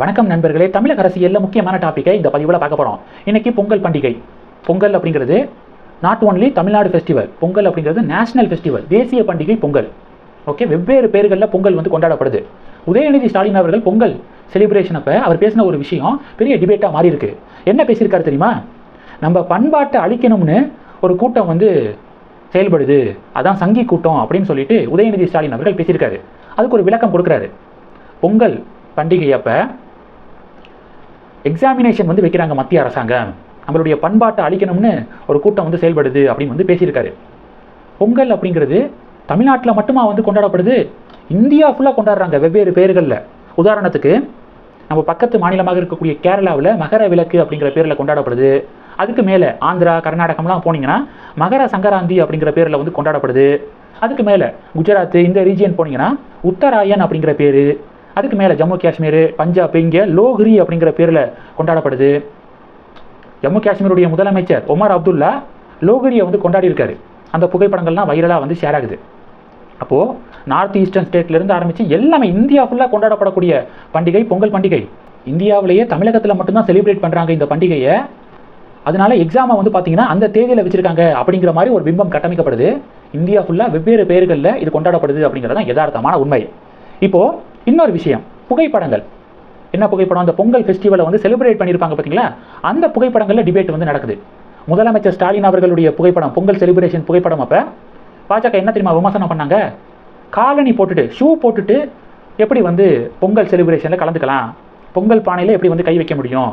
வணக்கம் நண்பர்களே. தமிழக அரசியலில் முக்கியமான டாப்பிக்கை இந்த பதிவில் பார்க்க போகிறோம் இன்னைக்கு பொங்கல் பண்டிகை. பொங்கல் அப்படிங்கிறது not only Tamil Nadu festival Pongal அப்படிங்கிறது நேஷனல் ஃபெஸ்டிவல் தேசிய பண்டிகை பொங்கல். ஓகே வெவ்வேறு பேர்களில் பொங்கல் வந்து கொண்டாடப்படுது. உதயநிதி ஸ்டாலின் அவர்கள் பொங்கல் செலிப்ரேஷன் அப்போ அவர் பேசின ஒரு விஷயம் பெரிய டிபேட்டாக மாறி இருக்கு. என்ன பேசியிருக்காரு தெரியுமா? நம்ம பண்பாட்டை அழிக்கணும்னு ஒரு கூட்டம் வந்து செயல்படுது. அதான் சங்கி கூட்டம் அப்படின்னு சொல்லிட்டு உதயநிதி ஸ்டாலின் அவர்கள் பேசியிருக்காரு. அதுக்கு ஒரு விளக்கம் கொடுக்குறாரு. பொங்கல் பண்டிகை அப்போ எக்ஸாமினேஷன் வந்து வைக்கிறாங்க மத்திய அரசாங்கம். நம்மளுடைய பண்பாட்டை அழிக்கணும்னு ஒரு கூட்டம் வந்து செயல்படுது அப்படின்னு வந்து பேசியிருக்காரு. பொங்கல் அப்படிங்கிறது தமிழ்நாட்டில் மட்டுமா வந்து கொண்டாடப்படுது? இந்தியா ஃபுல்லாக கொண்டாடுறாங்க வெவ்வேறு பேர்களில். உதாரணத்துக்கு நம்ம பக்கத்து மாநிலமாக இருக்கக்கூடிய கேரளாவில் மகர விளக்கு அப்படிங்கிற பேரில் கொண்டாடப்படுது. அதுக்கு மேலே ஆந்திரா கர்நாடகம்லாம் போனீங்கன்னா மகர சங்கராந்தி அப்படிங்கிற பேரில் வந்து கொண்டாடப்படுது. அதுக்கு மேலே குஜராத் இந்த ரீஜியன் போனீங்கன்னா உத்தராயன் அப்படிங்கிற பேர். அதுக்கு மேலே ஜம்மு காஷ்மீர் பஞ்சாப் இங்கே லோஹ்ரி அப்படிங்கிற பேரில் கொண்டாடப்படுது. ஜம்மு காஷ்மீருடைய முதலமைச்சர் ஒமர் அப்துல்லா லோஹரியை வந்து கொண்டாடியிருக்காரு. அந்த புகைப்படங்கள்லாம் வைரலாக வந்து ஷேர் ஆகுது. அப்போது நார்த் ஈஸ்டர்ன் ஸ்டேட்லேருந்து ஆரம்பித்து எல்லாமே இந்தியா ஃபுல்லாக கொண்டாடப்படக்கூடிய பண்டிகை பொங்கல் பண்டிகை. இந்தியாவிலேயே தமிழகத்தில் மட்டும்தான் செலிப்ரேட் பண்ணுறாங்க இந்த பண்டிகையை. அதனால எக்ஸாமை வந்து பார்த்தீங்கன்னா அந்த தேதியில் வச்சுருக்காங்க அப்படிங்கிற மாதிரி ஒரு பிம்பம் கட்டமைக்கப்படுது. இந்தியா ஃபுல்லாக வெவ்வேறு பேர்களில் இது கொண்டாடப்படுது அப்படிங்கிறது தான் யதார்த்தமான உண்மை. இப்போது இன்னொரு விஷயம் புகைப்படங்கள். என்ன புகைப்படம்? அந்த பொங்கல் ஃபெஸ்டிவலை வந்து செலிப்ரேட் பண்ணியிருப்பாங்க பார்த்தீங்களா அந்த புகைப்படங்களில் டிபேட் வந்து நடக்குது. முதலமைச்சர் ஸ்டாலின் அவர்களுடைய புகைப்படம் பொங்கல் செலிப்ரேஷன் புகைப்படம் அப்போ பாஜக என்ன தெரியுமா விமர்சனம் பண்ணாங்க? காலனி போட்டுட்டு ஷூ போட்டுட்டு எப்படி வந்து பொங்கல் செலிப்ரேஷனில் கலந்துக்கலாம்? பொங்கல் பானையில் எப்படி வந்து கை வைக்க முடியும்?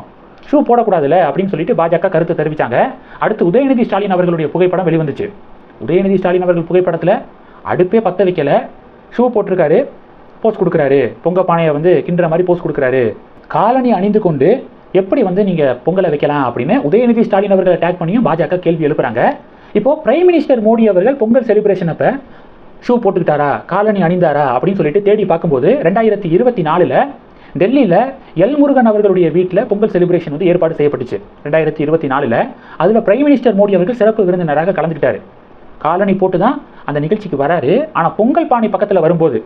ஷூ போடக்கூடாதுல அப்படின்னு சொல்லிட்டு பாஜக கருத்து தெரிவித்தாங்க அடுத்து உதயநிதி ஸ்டாலின் அவர்களுடைய புகைப்படம் வெளிவந்துச்சு. உதயநிதி ஸ்டாலின் அவர்கள் புகைப்படத்தில் அடுப்பே பற்ற வைக்கல. ஷூ போட்டிருக்காரு. போஸ்ட் கொடுக்குறாரு. பொங்க பானையை வந்து கிண்டுற மாதிரி போஸ்ட் கொடுக்குறாரு. காலனி அணிந்து கொண்டு எப்படி வந்து நீங்கள் பொங்கலை வைக்கலாம் அப்படின்னு உதயநிதி ஸ்டாலின் அவர்களை டேக் பண்ணியும் பாஜக கேள்வி எழுப்புறாங்க. இப்போது பிரைம் மினிஸ்டர் மோடி அவர்கள் பொங்கல் செலிப்ரேஷன் அப்போ ஷூ போட்டுக்கிட்டாரா? காலனி அணிந்தாரா? அப்படின்னு சொல்லிட்டு தேடி பார்க்கும்போது ரெண்டாயிரத்தி இருபத்தி நாலில் டெல்லியில் எல் முருகன் அவர்களுடைய வீட்டில் பொங்கல் செலிப்ரேஷன் வந்து ஏற்பாடு செய்யப்பட்டுச்சு. ரெண்டாயிரத்தி இருபத்தி நாலில் அதில் பிரைம் மினிஸ்டர் மோடி அவர்கள் சிறப்பு விருந்தினராக கலந்துக்கிட்டார். காலனி போட்டு தான் அந்த நிகழ்ச்சிக்கு வராரு. ஆனால் பொங்கல் பானை பக்கத்தில் வரும்போது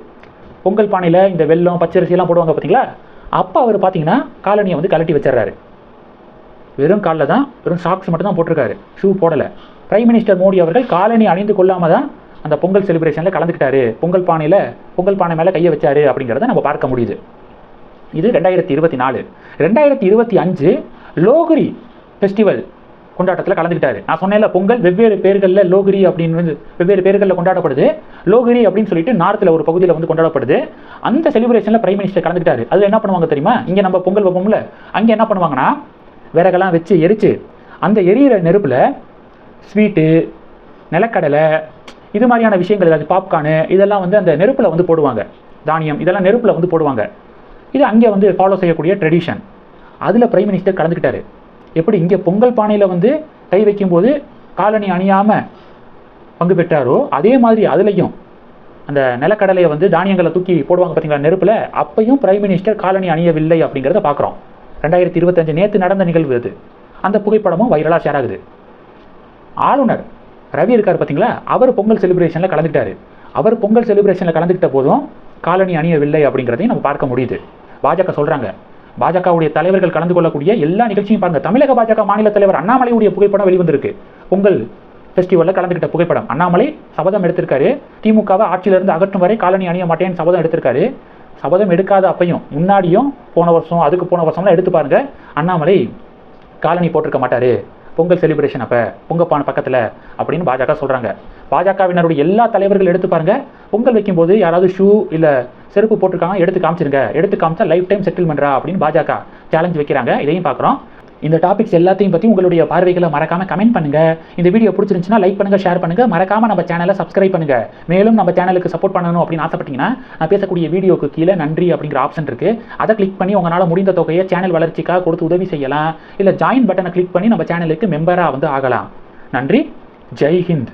பொங்கல் பானையில் இந்த வெல்லம் பச்சரிசியெல்லாம் போடுவாங்க பார்த்தீங்களா அப்போ அவர் பார்த்தீங்கன்னா காலனியை வந்து கலட்டி வச்சிடறாரு. வெறும் காலில் தான் வெறும் சாக்ஸ் மட்டும் தான் போட்டிருக்காரு. ஷூ போடலை. பிரைம் மினிஸ்டர் மோடி அவர்கள் காலனி அணிந்து கொள்ளாமல் தான் அந்த பொங்கல் செலிப்ரேஷனில் கலந்துக்கிட்டாரு. பொங்கல் பானையில் பொங்கல் பானை மேலே கையை வச்சாரு அப்படிங்கிறத நம்ம பார்க்க முடியுது. இது ரெண்டாயிரத்தி இருபத்தி நாலு. ரெண்டாயிரத்தி இருபத்தி அஞ்சு லோகரி ஃபெஸ்டிவல் கொண்டாட்டத்தில் கலந்துக்கிட்டாரு. நான் சொன்னேன்ல பொங்கல் வெவ்வேறு பேர்களில் லோகிரி அப்படின்னு வந்து வெவ்வேறு பேர்களில் கொண்டாடப்படுது. லோகிரி அப்படின்னு சொல்லிட்டு நார்த்தில் ஒரு பகுதியில் வந்து கொண்டாடப்படுது. அந்த செலிப்ரேஷனில் பிரைம் மினிஸ்டர் கலந்துக்கிட்டாரு. அதில் என்ன பண்ணுவாங்க தெரியுமா? இங்கே நம்ம பொங்கல் வைப்போம்ல. அங்கே என்ன பண்ணுவாங்கன்னா விறகெல்லாம் வச்சு எரிச்சு அந்த எரியிற நெருப்பில் ஸ்வீட்டு நிலக்கடலை இது மாதிரியான விஷயங்கள் ஏதாவது பாப்கார்னு இதெல்லாம் வந்து அந்த நெருப்பில் வந்து போடுவாங்க. தானியம் இதெல்லாம் நெருப்பில் வந்து போடுவாங்க. இது அங்கே வந்து ஃபாலோ செய்யக்கூடிய ட்ரெடிஷன் அதில் பிரைம் மினிஸ்டர் கலந்துக்கிட்டாரு. எப்படி இங்கே பொங்கல் பானையில் வந்து கை வைக்கும்போது காலணி அணியாமல் பங்கு பெற்றாரோ அதே மாதிரி அதுலேயும் அந்த நிலக்கடலையை வந்து தானியங்களை தூக்கி போடுவாங்க பார்த்தீங்களா நெருப்பில்? அப்பையும் பிரைம் மினிஸ்டர் காலனி அணியவில்லை அப்படிங்கிறத பார்க்குறோம் ரெண்டாயிரத்தி இருபத்தஞ்சு நேற்று நடந்த நிகழ்வு அது. அந்த புகைப்படமும் வைரலாக ஷேர் ஆகுது. ஆளுநர் ரவி இருக்கார் பார்த்தீங்களா அவர் பொங்கல் செலிப்ரேஷனில் கலந்துக்கிட்டாரு. அவர் பொங்கல் செலிப்ரேஷனில் கலந்துக்கிட்ட போதும் காலனி அணியவில்லை அப்படிங்கிறதையும் நம்ம பார்க்க முடியுது. பாஜக சொல்கிறாங்க பாஜகவுடைய தலைவர்கள் கலந்து கொள்ளக்கூடிய எல்லா நிகழ்ச்சியும் பாருங்க. தமிழக பாஜக மாநில தலைவர் அண்ணாமலையுடைய புகைப்படம் வெளிவந்திருக்கு. பொங்கல் ஃபெஸ்டிவலில் கலந்துக்கிட்ட புகைப்படம். அண்ணாமலை சபதம் எடுத்திருக்காரு. திமுகவை ஆட்சியிலிருந்து அகற்றும் வரை காலனி அணிய மாட்டேன்னு சபதம் எடுத்திருக்காரு. சபதம் எடுக்காத அப்பையும் முன்னாடியும் போன வருஷம் அதுக்கு போன வருஷம்லாம் எடுத்து பாருங்க. அண்ணாமலை காலனி போட்டிருக்க மாட்டாரு. பொங்கல் செலிப்ரேஷன் அப்போ பொங்கப்பான பக்கத்தில் அப்படின்னு பாஜக சொல்கிறாங்க பாஜகவினருடைய எல்லா தலைவர்கள் எடுத்து பாருங்கள் பொங்கல் வைக்கும்போது யாராவது ஷூ இல்லை செருப்பு போட்டிருக்காங்க எடுத்து காமிச்சிருங்க. எடுத்து காமிச்சா லைஃப் டைம் செட்டில்மெண்ட்ரா அப்படின்னு பாஜக சேலஞ்ச் வைக்கிறாங்க. இதையும் பார்க்குறோம். இந்த டாபிக்ஸ் எல்லாத்தையும் பற்றி உங்களுடைய பார்வைகளை மறக்காமல் கமெண்ட் பண்ணுங்கள் இந்த வீடியோ பிடிச்சிருந்துச்சுன்னா லைக் பண்ணுங்கள் ஷேர் பண்ணுங்கள் மறக்காமல் நம்ம சேனலை சப்ஸ்கிரைப் பண்ணுங்கள் மேலும் நம்ம சேனலுக்கு சப்போர்ட் பண்ணணும் அப்படின்னு ஆசைப்பட்டீங்கன்னா நான் பேசக்கூடிய வீடியோக்கு கீழே நன்றி அப்படிங்கிற ஆப்ஷன் இருக்குது அதை கிளிக் பண்ணி உங்களால் முடிந்த தொகையை சேனல் வளர்ச்சிக்காக கொடுத்து உதவி செய்யலாம். இல்லை ஜாயின் பட்டனை கிளிக் பண்ணி நம்ம சேனலுக்கு மெம்பராக வந்து ஆகலாம். நன்றி. ஜெய் ஹிந்த்.